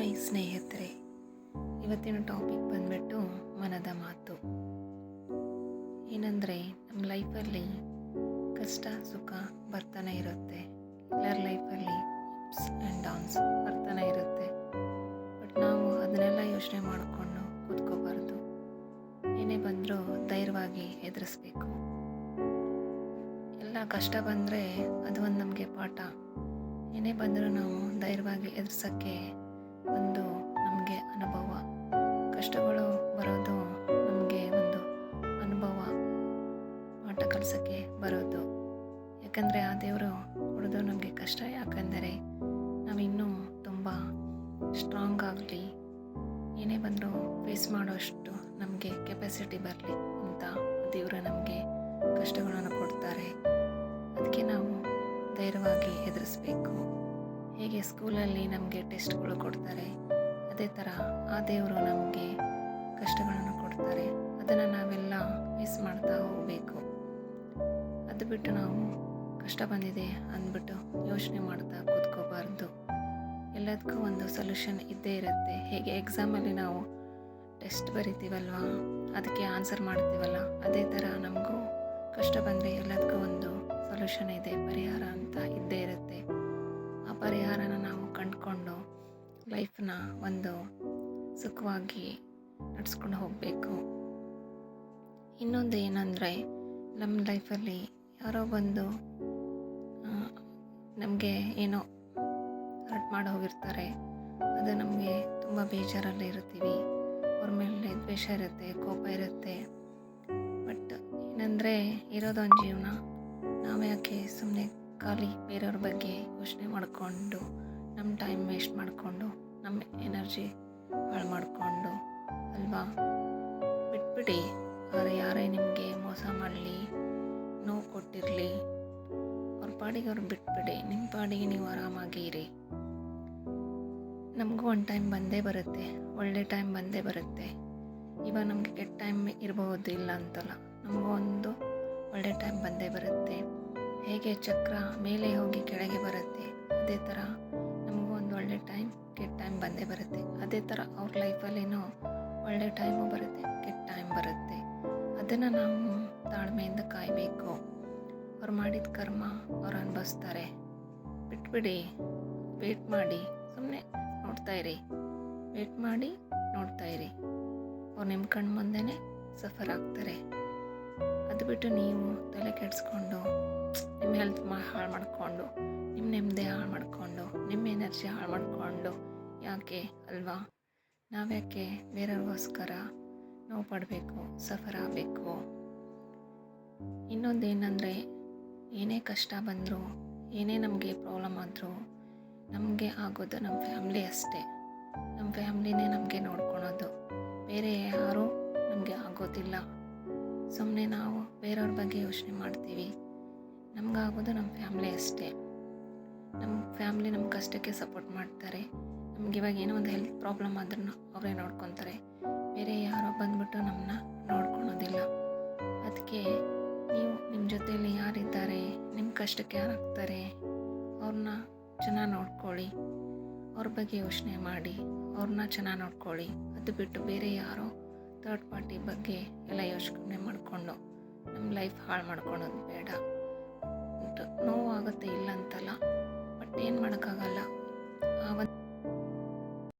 Hi ಸ್ನೇಹಿತರೆ, ಇವತ್ತಿನ topic ಬಂದ್ಬಿಟ್ಟು ಮನದ ಮಾತು. ಏನಂದರೆ ನಮ್ಮ ಲೈಫಲ್ಲಿ ಕಷ್ಟ, ಸುಖ ಬರ್ತಾನೆ ಇರುತ್ತೆ. ಎಲ್ಲರ ಲೈಫಲ್ಲಿ ಅಪ್ಸ್ ಆ್ಯಂಡ್ ಡೌನ್ಸ್ ಬರ್ತಾನೆ ಇರುತ್ತೆ. ಬಟ್ ನಾವು ಅದನ್ನೆಲ್ಲ ಯೋಚನೆ ಮಾಡಿಕೊಂಡು ಕೂತ್ಕೋಬಾರ್ದು. ಏನೇ ಬಂದರೂ ಧೈರ್ಯವಾಗಿ ಎದುರಿಸ್ಬೇಕು ಎಲ್ಲ ಕಷ್ಟ ಬಂದರೆ ಅದು ಒಂದು ನಮಗೆ ಪಾಠ. ಏನೇ ಬಂದರೂ ನಾವು ಧೈರ್ಯವಾಗಿ ಎದುರ್ಸೋಕ್ಕೆ ಒಂದು ನಮಗೆ ಅನುಭವ. ಕಷ್ಟಗಳು ಬರೋದು ನಮಗೆ ಒಂದು ಅನುಭವ. ಪಾಠ ಕಲಿಸೋಕ್ಕೆ ಬರೋದು. ಯಾಕಂದರೆ ಆ ದೇವರು ಕೊಡೋದು ನಮಗೆ ಕಷ್ಟ ಯಾಕಂದರೆ ನಾವಿನ್ನೂ ತುಂಬ ಸ್ಟ್ರಾಂಗ್ ಆಗಲಿ, ಏನೇ ಬಂದರೂ ಫೇಸ್ ಮಾಡೋಷ್ಟು ನಮಗೆ ಕೆಪಾಸಿಟಿ ಬರಲಿ ಅಂತ ದೇವರು ನಮಗೆ ಕಷ್ಟಗಳನ್ನು ಕೊಡ್ತಾರೆ. ಅದಕ್ಕೆ ನಾವು ಧೈರ್ಯವಾಗಿ ಎದುರಿಸ್ಬೇಕು ಹೇಗೆ ಸ್ಕೂಲಲ್ಲಿ ನಮಗೆ ಟೆಸ್ಟ್ಗಳು ಕೊಡ್ತಾರೆ, ಅದೇ ಥರ ಆ ದೇವರು ನಮಗೆ ಕಷ್ಟಗಳನ್ನು ಕೊಡ್ತಾರೆ. ಅದನ್ನು ನಾವೆಲ್ಲ ಮಿಸ್ ಮಾಡ್ತಾ ಹೋಗಬೇಕು. ಅದು ಬಿಟ್ಟು ನಾವು ಕಷ್ಟ ಬಂದಿದೆ ಅಂದ್ಬಿಟ್ಟು ಯೋಚನೆ ಮಾಡ್ತಾ ಕೂತ್ಕೋಬಾರ್ದು. ಎಲ್ಲದಕ್ಕೂ ಒಂದು ಸೊಲ್ಯೂಷನ್ ಇದ್ದೇ ಇರುತ್ತೆ. ಹೇಗೆ ಎಕ್ಸಾಮಲ್ಲಿ ನಾವು ಟೆಸ್ಟ್ ಬರಿತೀವಲ್ವ? ಅದಕ್ಕೆ ಆನ್ಸರ್ ಮಾಡ್ತೀವಲ್ಲ? ಅದೇ ಥರ ನಮಗೂ ಕಷ್ಟ ಬಂದರೆ ಎಲ್ಲದಕ್ಕೂ ಒಂದು ಸೊಲ್ಯೂಷನ್ ಇದೆ, ಪರಿಹಾರ ಅಂತ ಇದ್ದೇ ಇರುತ್ತೆ. ಪರಿಹಾರನ ನಾವು ಕಂಡುಕೊಂಡು ಲೈಫನ್ನ ಒಂದು ಸುಖವಾಗಿ ನಡೆಸ್ಕೊಂಡು ಹೋಗಬೇಕು. ಇನ್ನೊಂದು ಏನಂದರೆ, ನಮ್ಮ ಲೈಫಲ್ಲಿ ಯಾರೋ ಬಂದು ನಮಗೆ ಏನೋ ಹರ್ಟ್ ಮಾಡಿ ಹೋಗಿರ್ತಾರೆ. ಅದು ನಮಗೆ ತುಂಬ ಬೇಜಾರಲ್ಲಿ ಇರ್ತೀವಿ ಅವ್ರ ಮೇಲೆ ದ್ವೇಷ ಇರುತ್ತೆ, ಕೋಪ ಇರುತ್ತೆ. ಬಟ್ ಏನಂದರೆ ಇರೋದೊಂದು ಜೀವನ. ನಾವು ಯಾಕೆ ಸುಮ್ಮನೆ ಖಾಲಿ ಬೇರೆಯವ್ರ ಬಗ್ಗೆ ಯೋಚನೆ ಮಾಡಿಕೊಂಡು ನಮ್ಮ ಟೈಮ್ ವೇಸ್ಟ್ ಮಾಡಿಕೊಂಡು ನಮ್ಮ ಎನರ್ಜಿ ಹಾಳು ಮಾಡಿಕೊಂಡು, ಅಲ್ವಾ? ಬಿಟ್ಬಿಡಿ. ಅವ್ರು ಯಾರೇ ನಿಮಗೆ ಮೋಸ ಮಾಡಲಿ, ನೋವು ಕೊಟ್ಟಿರಲಿ, ಅವ್ರ ಪಾಡಿಗೆ ಅವ್ರು ಬಿಟ್ಬಿಡಿ. ನಿಮ್ಮ ಪಾಡಿಗೆ ನೀವು ಆರಾಮಾಗಿ ಇರಿ. ನಮಗೂ ಒಂದು ಟೈಮ್ ಬಂದೇ ಬರುತ್ತೆ, ಒಳ್ಳೆ ಟೈಮ್ ಬಂದೇ ಬರುತ್ತೆ. ಇವಾಗ ನಮಗೆ ಕೆಟ್ಟ ಟೈಮ್ ಇರಬಹುದು ಇಲ್ಲ ಅಂತಲ್ಲ. ನಮಗೂ ಒಂದು ಒಳ್ಳೆ ಟೈಮ್ ಬಂದೇ ಬರುತ್ತೆ. ಹೇಗೆ ಚಕ್ರ ಮೇಲೆ ಹೋಗಿ ಕೆಳಗೆ ಬರುತ್ತೆ, ಅದೇ ಥರ ನಮಗೂ ಒಂದು ಒಳ್ಳೆ ಟೈಮ್ ಕೆಟ್ಟ ಟೈಮ್ ಬಂದೇ ಬರುತ್ತೆ. ಅದೇ ಥರ ಅವ್ರ ಲೈಫಲ್ಲಿನೂ ಒಳ್ಳೆ ಟೈಮು ಬರುತ್ತೆ, ಕೆಟ್ಟ ಟೈಮ್ ಬರುತ್ತೆ. ಅದನ್ನು ನಾವು ತಾಳ್ಮೆಯಿಂದ ಕಾಯಬೇಕು. ಅವ್ರು ಮಾಡಿದ ಕರ್ಮ ಅವ್ರು ಅನುಭವಿಸ್ತಾರೆ. ಬಿಟ್ಬಿಡಿ ವೇಟ್ ಮಾಡಿ ಸುಮ್ಮನೆ ನೋಡ್ತಾ ಇರಿ. ವೇಟ್ ಮಾಡಿ, ನೋಡ್ತಾ ಇರಿ. ಅವ್ರು ನಿಮ್ಮ ಕಣ್ಣು ಮುಂದೆನೇ ಸಫರ್ ಆಗ್ತಾರೆ. ಅದು ಬಿಟ್ಟು ನೀವು ತಲೆ ಕೆಡಿಸ್ಕೊಂಡು, ನಿಮ್ಮ ಹೆಲ್ತ್ ಹಾಳು ಮಾಡಿಕೊಂಡು, ನಿಮ್ಮ ನೆಮ್ಮದಿ ಹಾಳು ಮಾಡಿಕೊಂಡು, ನಿಮ್ಮ ಎನರ್ಜಿ ಹಾಳು ಮಾಡಿಕೊಂಡು ಯಾಕೆ ಅಲ್ವಾ? ನಾವ್ಯಾಕೆ ಬೇರೆಯವ್ರಿಗೋಸ್ಕರ ನೋವು ಪಡಬೇಕು ಸಫರ್ ಆಗಬೇಕು? ಇನ್ನೊಂದು ಏನಂದರೆ ಏನೇ ಕಷ್ಟ ಬಂದರೂ, ಏನೇ ನಮಗೆ ಪ್ರಾಬ್ಲಮ್ ಆದರೂ, ನಮಗೆ ಆಗೋದು ನಮ್ಮ ಫ್ಯಾಮ್ಲಿ ಅಷ್ಟೇ. ನಮ್ಮ ಫ್ಯಾಮ್ಲಿನೇ ನಮಗೆ ನೋಡ್ಕೊಳೋದು. ಬೇರೆ ಯಾರೂ ನಮಗೆ ಆಗೋದಿಲ್ಲ. ಸುಮ್ಮನೆ ನಾವು ಬೇರೆಯವ್ರ ಬಗ್ಗೆ ಯೋಚನೆ ಮಾಡ್ತೀವಿ. ನಮಗಾಗೋದು ನಮ್ಮ ಫ್ಯಾಮ್ಲಿ ಅಷ್ಟೇ. ನಮ್ಮ ಫ್ಯಾಮ್ಲಿ ನಮ್ಮ ಕಷ್ಟಕ್ಕೆ ಸಪೋರ್ಟ್ ಮಾಡ್ತಾರೆ. ನಮ್ಗೆ ಇವಾಗ ಏನೋ ಒಂದು ಹೆಲ್ತ್ ಪ್ರಾಬ್ಲಮ್ ಆದ್ರೂ ಅವರೇ ನೋಡ್ಕೊತಾರೆ. ಬೇರೆ ಯಾರೋ ಬಂದ್ಬಿಟ್ಟು ನಮ್ಮನ್ನ ನೋಡ್ಕೊಳೋದಿಲ್ಲ. ಅದಕ್ಕೆ ನೀವು ನಿಮ್ಮ ಜೊತೆಯಲ್ಲಿ ಯಾರಿದ್ದಾರೆ? ನಿಮ್ಮ ಕಷ್ಟಕ್ಕೆ ಯಾರಾಗ್ತಾರೆ ಅವ್ರನ್ನ ಚೆನ್ನಾಗಿ ನೋಡ್ಕೊಳ್ಳಿ. ಅವ್ರ ಬಗ್ಗೆ ಯೋಚನೆ ಮಾಡಿ. ಅವ್ರನ್ನ ಚೆನ್ನಾಗಿ ನೋಡ್ಕೊಳ್ಳಿ. ಅದು ಬಿಟ್ಟು ಬೇರೆ ಯಾರೋ ಥರ್ಡ್ ಪಾರ್ಟಿ ಬಗ್ಗೆ ಎಲ್ಲ ಯೋಚನೆ ಮಾಡಿಕೊಂಡು ನಮ್ಮ ಲೈಫ್ ಹಾಳು ಮಾಡ್ಕೊಳೋದು ಬೇಡ ನೋವು ಆಗುತ್ತೆ ಇಲ್ಲ ಅಂತಲ್ಲ ಬಟ್ ಏನು ಮಾಡೋಕ್ಕಾಗಲ್ಲ. ಆವತ್ತು